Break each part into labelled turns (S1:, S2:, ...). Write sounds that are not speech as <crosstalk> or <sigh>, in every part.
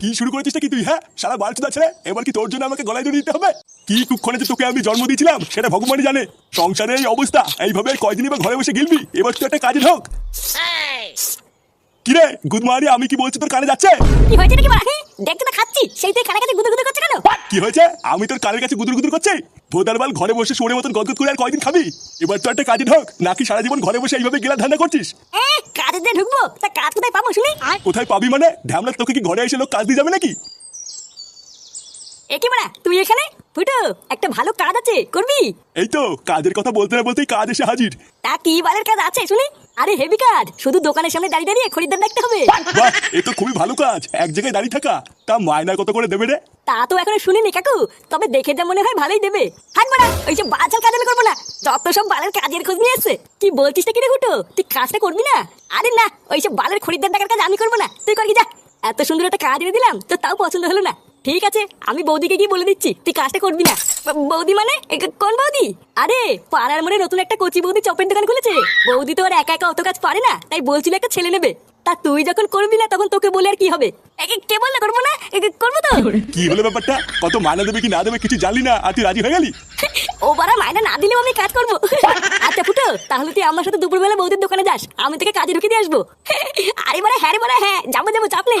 S1: কি শুরু করেছিস কি তুই হ্যাঁ? সারা বালচুদা ছেড়ে এবার কি তোর জন্য আমাকে গলায় দড়ি দিতে হবে? কি কুক্ষণে যে তোকে আমি জন্ম দিয়েছিলাম, সেটা ভগবানই জানে। সংসারের এই অবস্থা, এইভাবে কয়দিন এবার ঘরে বসে গিলবি, এবার তুই একটা কাজে ঢোক কিরে গুদমারি, আমি কি বলছি তোর কানে যাচ্ছে?
S2: কি হয়েছে নাকি দেখতে তো, খাচ্ছি। সেই তুই কানে কাছে গুদু গুদু করছে কেন
S1: কি হয়েছে? আমি তোর কানের কাছে গুদুর গুদুর করছি? ভোদারবাল ঘরে বসে সোনের মতন গদগদ করে আর কয়দিন খাবি? এবার তো একটা কাজে ঢোক নাকি সারা জীবন ঘরে বসে এইভাবে গেলা ধান্দা করছিস?
S2: কাজে ঢুকবো তা কাজ কোথায় পাবো শুনি?
S1: কোথায় পাবি মানে? ঢ্যামলা তোকে কি ঘরে এসে লোক কাজ দিয়ে যাবে নাকি?
S2: এ কি বাড়া তুই এখানে? ফুটো একটা ভালো কাজ আছে করবি?
S1: এই তো কাজের কথা বলতে না বলতেই কাজ এসে হাজির।
S2: তা কি বালের কাজ আছে শুনি? আরে হেভি কাজ শুধু দোকানের সামনে দাঁড়িয়ে দাঁড়িয়ে খরিদ্দার দেখতে হবে।
S1: বাহ এ তো খুবই ভালো কাজ এক জায়গায় দাঁড়িয়ে থাকা তা মায়না কত করে দেবে রে?
S2: তা তো এখনও শুনিনি কাকু তবে দেখে যা মনে হয় ভালোই দেবে। বাড়া ওইসব বাচাল কাজ আমি করব না যত সব বালের কাজের খোঁজ নিয়ে এসছে কি বলছিস না কি রে হুটো তুই কাজটা করবি না? আরে না ওইসব বালের খরিদ্দার টাকার কাজ আমি করব না তুই কর কি যা। এত সুন্দর একটা কাজ এনে দিলাম তো তাও পছন্দ হলো না। ঠিক আছে আমি বৌদিকে গিয়ে বলে দিচ্ছি তুই কাজটা করবি না। বৌদি মানে? কোন বৌদি? আরে পাড়ার মোড়ে নতুন একটা কচি বৌদি চপের দোকান খুলেছে। বৌদি তো আর একা একা অত কাজ পারে না তাই বলছিল একটা ছেলে নেবে। তা তুই যখন করবি না তখন তোকে বলে আর কি হবে? কে- বললে? করব না? করব তো।
S1: কি হলো ব্যাপারটা? কত মায়না দেবে কি না দেবে কিছু জানলি না? আর তুই রাজি হয়ে গেলি?
S2: ও বারা মায়না না দিলেও আমি কাজ করব। আচ্ছা ফুটো তাহলে তুই আমার সাথে দুপুরবেলা বৌদির দোকানে যাস। আমি তোকে কাজে ঢুকে দিয়ে আসব। আরে বারা হ্যাঁ রে বারা হ্যাঁ যাব যাব চাপ নেই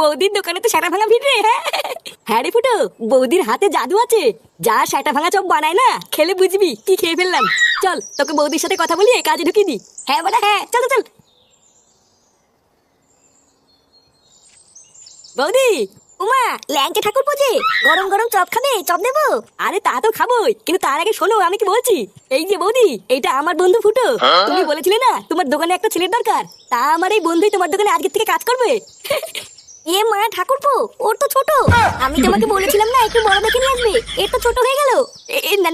S2: বৌদির দোকানে তো সাটা ভাঙা ভিড় হ্যাঁ। হ্যাঁ রে ফুটো বৌদির হাতে জাদু আছে। যা সাটা ভাঙা চপ বানায় না খেলে বুঝবি কি খেয়ে ফেললাম। চল তোকে বৌদির সাথে কথা বলি কাজে ঢুকিয়ে দি হ্যাঁ বলে হ্যাঁ চল চল, বৌদি উমা ল্যাংচা ঠাকুর পোজে। গরম গরম চপ খাবে চপ দেবো আরে তা তো খাবোই কিন্তু তার আগে শোনো আমি কি বলছি? এই যে বৌদি এইটা আমার বন্ধু ফুটো। তুমি বলেছিলে না তোমার দোকানে একটা ছেলের দরকার। তা আমার এই বন্ধুই তোমার দোকানে আজকের থেকে কাজ করবে। এ মা, ঠাকুরপো, ওর তো ছোট। আমি তোমাকে বলেছিলাম না, একটু বড় দেখে আসবে। এর তো ছোট হয়ে গেল।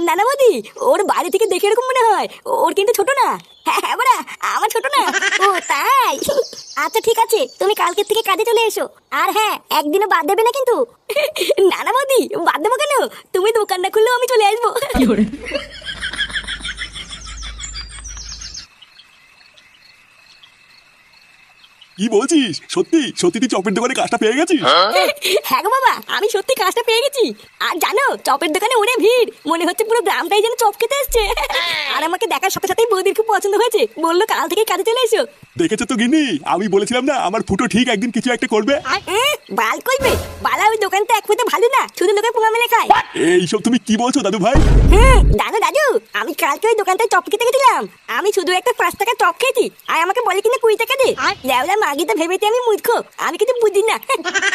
S2: নানা বৌদি ওর বাড়ি থেকে দেখে এরকম মনে হয়। ওর কিন্তু ছোট না। হ্যাঁ হ্যাঁ বড়া, আমার ছোট না। ও, তাই? আচ্ছা ঠিক আছে, তুমি কালকের থেকে কাজে চলে এসো। আর হ্যাঁ একদিনও বাদ দেবে না কিন্তু। নানা বৌদি বাদ দেবো কেন? তুমি দোকানটা খুললেও আমি চলে আসব।
S1: কি বলছিস? সত্যি? সত্যি তুই চপের দোকানে কাজটা পেয়ে গেছিস?
S2: হ্যাঁ? গো বাবা আমি সত্যি কাজটা পেয়ে গেছি। আর জানো চপের দোকানে অনেক ভিড়। মনে হচ্ছে পুরো গ্রামটাই যেন চপ খেতে এসছে। আর আমাকে দেখার সাথে সাথেই বৌদির খুব পছন্দ হয়েছে। বলল কাল থেকে কাজে চলে এসো।
S1: দেখেছ তো গিনি আমি বলেছিলাম না আমার ফুটো ঠিক একদিন কিছু একটা করবে।
S2: বাল কইবে বালা ওই দোকানটা এক পেতে ভালো না শুধু লোকের পোঙা মেলে খায়।
S1: এইসব তুমি কি বলছো দাদু ভাই?
S2: হুম দাদু দাদু আমি কালকে ওই দোকানটায় চপ খেতে গেছিলাম। আমি শুধু একটা পাঁচ টাকা চপ খেয়েছি আর আমাকে বলে কিনা কুড়ি টাকা দে। লেওলা মাগি তো ভেবেছি আমি মূর্খ আমি কিছু বুঝি না।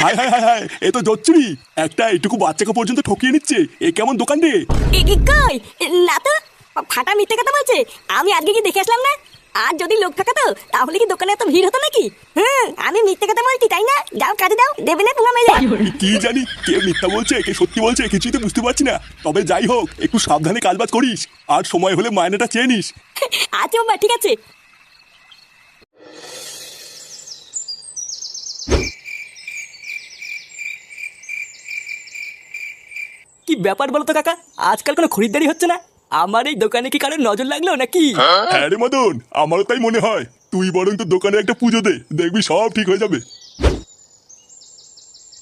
S1: হাই হাই হাই হাই এ তো জচ্চুরি। একটা এইটুকু বাচ্চাকে পর্যন্ত ঠকিয়ে নিচ্ছে এ কেমন দোকান রে?
S2: এ কি কই? না তো ফাটা মিথ্যে কথা বলছে। আমি আজকে কি দেখে আসলাম না? আর যদি লোক থাকাতো তাহলে কি দোকানে এত ভিড় হতো নাকি? হুম আমি মিথ্যে কথা বলছি তাই না? যাও কাজে দাও দেবে না পোঙা মেলে
S1: কি জানি কে মিথ্যা বলছে কে সত্যি বলছে কিছুই তো বুঝতে পারছি না। তবে যাই হোক একটু সাবধানে কাজবাজ করিস আর সময় হলে মায়নাটা চেয়ে নিস। <laughs>
S2: আচ্ছা বাবা ঠিক আছে।
S3: কি ব্যাপার বলো তো কাকা? আজকাল কোনো খরিদ্দারি হচ্ছে না? আমার এই দোকানে কি কারোর নজর লাগল নাকি?
S1: হ্যাঁ রে মদন আমারও তাই মনে হয়। তুই বরং তো দোকানে একটা পুজো দে দেখবি সব ঠিক হয়ে যাবে।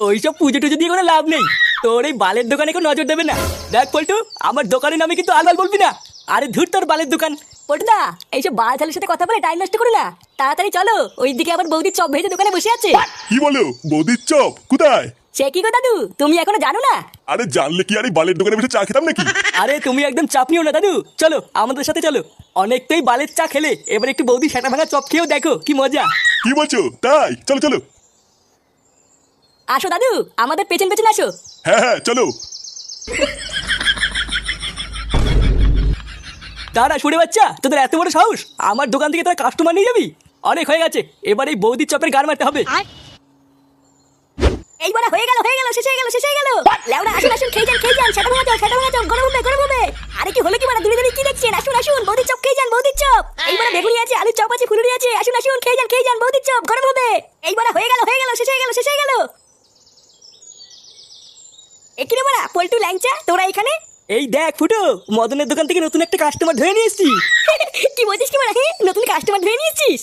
S3: ওইসব পুজো টুজো দিয়ে কোনো লাভ নেই। তোর এই বালের দোকানে কেউ নজর দেবে না। দেখ পল্টু আমার দোকানের নামে কিন্তু আলবাল বলবি না। আরে ধুর তোর বালের দোকান।
S2: পটুদা এইসব বালছালের সাথে কথা বলে টাইম নষ্ট করো না। তাড়াতাড়ি চলো ওইদিকে আবার বৌদির চপ ভেজে দোকানে বসে আছে।
S1: কি বলো? বৌদির চপ কোথায়?
S2: সে কি গো দাদু তুমি এখনও জানো না?
S1: আরে জানলে কি আরে বালের দোকানে বসে চা খেতাম নাকি?
S3: আরে তুমি একদম চাপ নিও না দাদু। চলো আমাদের সাথে চলো। অনেকটাই বালের চা খেলে এবার একটু বৌদি সেটা ভাঙা চপ খেয়েও দেখো কি মজা।
S1: কি বলছো? তাই? চলো চলো।
S2: আসো দাদু আমাদের পেছন পেছন আসো।
S1: হ্যাঁ হ্যাঁ চলো।
S3: তারা সরে বাচ্চা তোদের এত বড় সাহস? আমার দোকান থেকে তোরা কাস্টমার নিয়ে যাবি? অনেক হয়ে গেছে এবার এই বৌদির চপের গার মারতে হবে।
S2: এইবার হয়ে গেল হয়ে গেল শেষ হয়ে গেল শেষ হয়ে গেল। লেওড়া আসুন আসুন খেয়ে যান খেয়ে যান সেটা ভাঙা যাও সেটা ভাঙা যাও গরম হবে গরম হবে। আরে কি হলো কি মানে দূরে দূরে কি দেখছেন? আসুন আসুন বৌদির চপ খেয়ে যান বৌদির চপ। এইবার বেগুনি আছে আলুর চপ আছে ফুলুরি আছে আসুন আসুন খেয়ে যান খেয়ে যান বৌদির চপ গরম হবে। এইবার হয়ে গেল হয়ে গেল শেষ হয়ে গেল শেষ হয়ে গেল। এখানে মারা পল্টু ল্যাংচা তোরা এখানে?
S3: এই দেখ ফুটো মদনের দোকান থেকে নতুন একটা কাস্টমার ধরে নিয়ে এসছি <laughs>
S2: কি বলছিস কি মারা হ্যাঁ নতুন কাস্টমার ধরে নিয়েছিস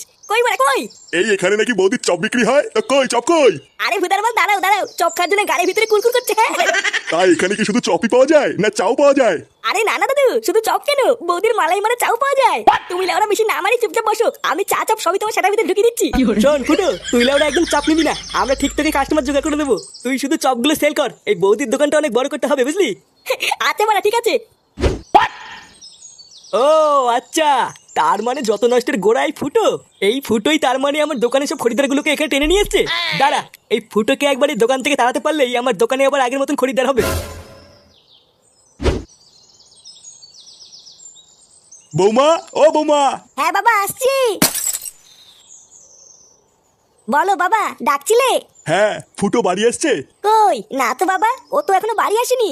S2: কই?
S1: এই এখানে নাকি বৌদির চপ বিক্রি হয়? তা কই চপ কই?
S2: আরে ভুদার বল দাঁড়াও দাঁড়াও চপ খাওয়ার জন্য গাড়ির ভিতরে কুলকুল করছে হ্যাঁ?
S1: তাই এখানে কি শুধু চপই পাওয়া যায় না চাও পাওয়া যায়?
S2: আরে না না দাদু শুধু চপ কেন? বৌদির মালাই মারা চাও পাওয়া যায়। তুমি লেওরা বেশি না মারি চুপচাপ বসো আমি চা চপ সবই তোমার সেটার ভিতরে ঢুকিয়ে দিচ্ছি।
S3: শোন ফুটো তুই ওরা একদম চাপ নিবি না। আমরা ঠিক তোকে কাস্টমার জোগাড় করে দেবো। তুই শুধু চপগুলো সেল কর। এই বৌদির দোকানটা অনেক বড় করতে হবে বুঝলি?
S2: আচ্ছা মারা ঠিক আছে।
S3: ও আচ্ছা। তার মানে যত নষ্টের গোড়াই ফুটো এই ফুটোই তার মানে আমার দোকানে সব খরিদ্দারগুলোকে এখানে টেনে নিয়েছে দাঁড়া এই ফুটোকে একবার এই দোকান থেকে তাড়াতে পারলেই আমার দোকানে আবার আগের মতন খরিদ্দার হবে।
S1: বৌমা ও বৌমা।
S2: হ্যাঁ বাবা আসছি। বলো বাবা ডাকছিলে?
S1: হ্যাঁ ফুটো বাড়ি আসছে।
S2: কই? না তো বাবা ও তো এখনও বাড়ি আসেনি।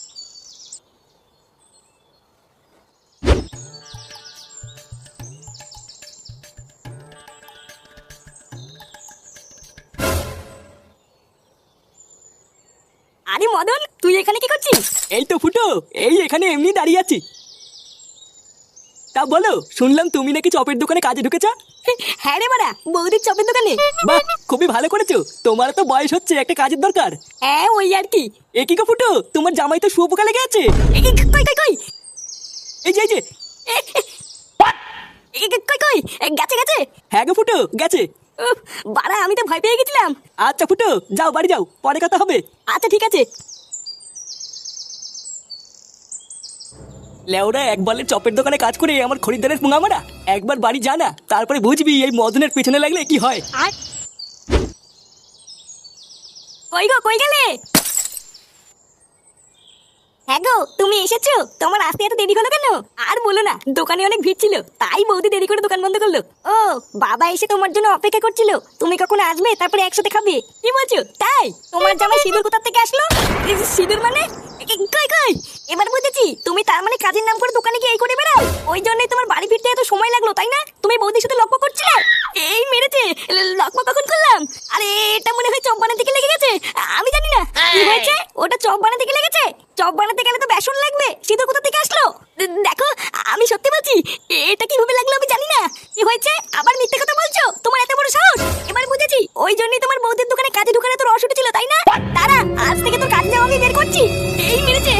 S2: আরে মদন তুই এখানে কি করছিস?
S3: এই তো ফুটো এই এখানে এমনি দাঁড়িয়ে আছি। তা বলো শুনলাম তুমি নাকি চপের দোকানে কাজে ঢুকেছ?
S2: হ্যাঁ রে বাড়া বৌদির চপের দোকানে।
S3: বাহ খুবই ভালো করেছ। তোমার তো বয়স হচ্ছে একটা কাজের দরকার।
S2: হ্যাঁ ওই আর কি।
S3: এ কি গো ফুটো তোমার জামাই তো শুয়োপোকা লেগে আছে
S2: কই কই কই?
S3: এই যে এই যে।
S2: কই কই? গেছে গেছে।
S3: হ্যাঁ গো ফুটো গেছে।
S2: বাড়া আমি তো ভয় পেয়ে গেছিলাম।
S3: আচ্ছা ফুটো যাও বাড়ি যাও পরে কথা হবে।
S2: আচ্ছা ঠিক আছে।
S3: লেওরা এক বলের চপের দোকানে কাজ করে আমার খরিদ্দারের পুঙামারা। একবার বাড়ি জানা তারপরে বুঝবি এই মদনের পিছনে লাগলে কি হয়।
S2: কই গো কই গেলে? হ্যাঁ গো তুমি এসেছ? তোমার আসতে এত দেরি হলো কেন? আর বলো না দোকানে অনেক ভিড় ছিল তাই বৌদি দেরি করে দোকান বন্ধ করল। ও বাবা এসে তোমার জন্য অপেক্ষা করছিল। তুমি কখন আসবে তারপরে একসাথে খাবে। কি বলছো? তাই? তোমার জামাই সিঁদুর কোথা থেকে আসলো? সিঁদুর মানে? কই কই? এবার বুঝেছি তুমি তার মানে কাজের নাম করে দোকানে গিয়ে এই করে বেড়াও। ওই জন্যই তোমার বাড়ি ফিরতে এত সময় লাগল তাই না? তুমি বৌদির সাথে লক্ষ্য করছিলে? এই মেরেছে লক্ষ্য কখন করলাম? আরে এটা মনে হয় বানাতে থেকে লেগে গেছে। আমি জানি না কি হয়েছে? ওটা বানাতে থেকে লেগেছে? চপ বানাতে গেলে তো বেসন লাগবে। সিঁদুর কোথা থেকে আসলো? দেখো আমি সত্যি বলছি এটা কীভাবে লাগল আমি জানি না। কি হয়েছে? আবার মিথ্যে কথা বলছো? তোমার এত বড় সাহস? এবার বুঝেছি ওই জন্যই তোমার বৌদির দোকানে কাজে ঢুকানো তোর অসুটি ছিল তাই না? তারা আজ থেকে তোর কাজ যাওয়া আমি বের করছি। এই মেরেছে।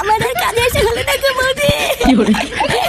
S2: আমাদের কাজে এসে হলো না গো বৌদি